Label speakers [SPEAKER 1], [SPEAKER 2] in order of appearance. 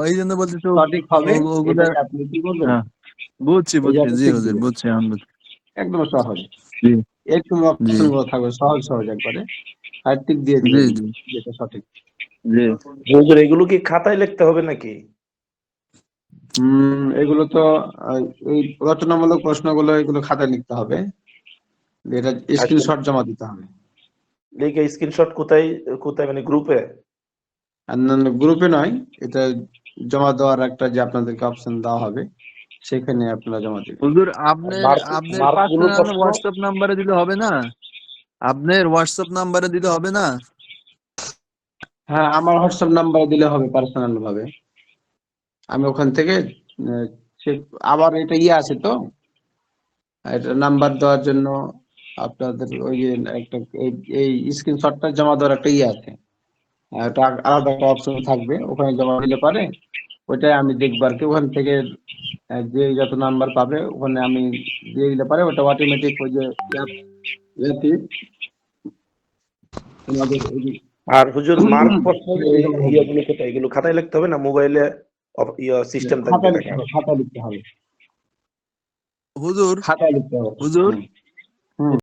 [SPEAKER 1] ওই জন্য বলতেছি
[SPEAKER 2] সঠিক হবে?
[SPEAKER 1] ওগুলা
[SPEAKER 2] আপনি কি
[SPEAKER 1] হ্যাঁ, বুঝছি বুঝছি জি হুজুর বুঝছি আমি বুঝছি।
[SPEAKER 2] একদম সহজ।
[SPEAKER 1] জি।
[SPEAKER 2] একটু থাকবে সহজ সহজ একবারে। আর দিয়ে
[SPEAKER 1] জি জি।
[SPEAKER 2] যেটা সঠিক।
[SPEAKER 1] জি।
[SPEAKER 3] হুজুর এগুলো কি খাতায় লিখতে হবে নাকি?
[SPEAKER 2] উম এগুলো তো এই রচনামূলক প্রশ্নগুলো এগুলো খাতায় লিখতে হবে। এটা স্ক্রিনশট জমা দিতে হবে।
[SPEAKER 3] লিখে স্ক্রিনশট কোথায় কোথায় মানে গ্রুপে
[SPEAKER 2] আর গ্রুপে নয় এটা জমা দেওয়ার একটা যে আপনাদেরকে অপশন দেওয়া হবে সেখানে আপনারা জমা দিবেন।
[SPEAKER 1] হুজুর আপনি আপনার পার্সোনাল হোয়াটসঅ্যাপ নাম্বারে দিলে হবে না? আপনার হোয়াটসঅ্যাপ নাম্বারে দিলে হবে না?
[SPEAKER 2] হ্যাঁ আমার হোয়াটসঅ্যাপ নাম্বার দিলে হবে পার্সোনাল ভাবে। আমি ওখান থেকে আবার এটা ইয়ে আছে তো? এটা নাম্বার দেওয়ার জন্য আপনাদের ওই যে একটা এই- স্ক্রিনশটটা জমা দেওয়ার একটা ইয়ে আছে। একটা আলাদা একটা অপশন থাকবে ওখানে জমা দিলে পারে। ওইটাই আমি দেখব আর কি। ওখান থেকে যে যত নাম্বার পাবে ওখানে আমি দিয়ে দিলে পারে। ওটা অটোমেটিক ওই যে app- ইয়াতে তোমাদের ওই যে
[SPEAKER 3] আর হুজুর মার্ক ইয়েগুলো কোথায়? এগুলো খাতায় লিখতে হবে না? মোবাইলে সিস্টেম থাকবে
[SPEAKER 2] খাতা
[SPEAKER 3] নাকি?
[SPEAKER 2] লিখতে হবে খাতা লিখতে হবে।
[SPEAKER 1] হুজুর
[SPEAKER 2] খাতায় লিখতে হবে।
[SPEAKER 1] হুজুর?
[SPEAKER 2] হুম।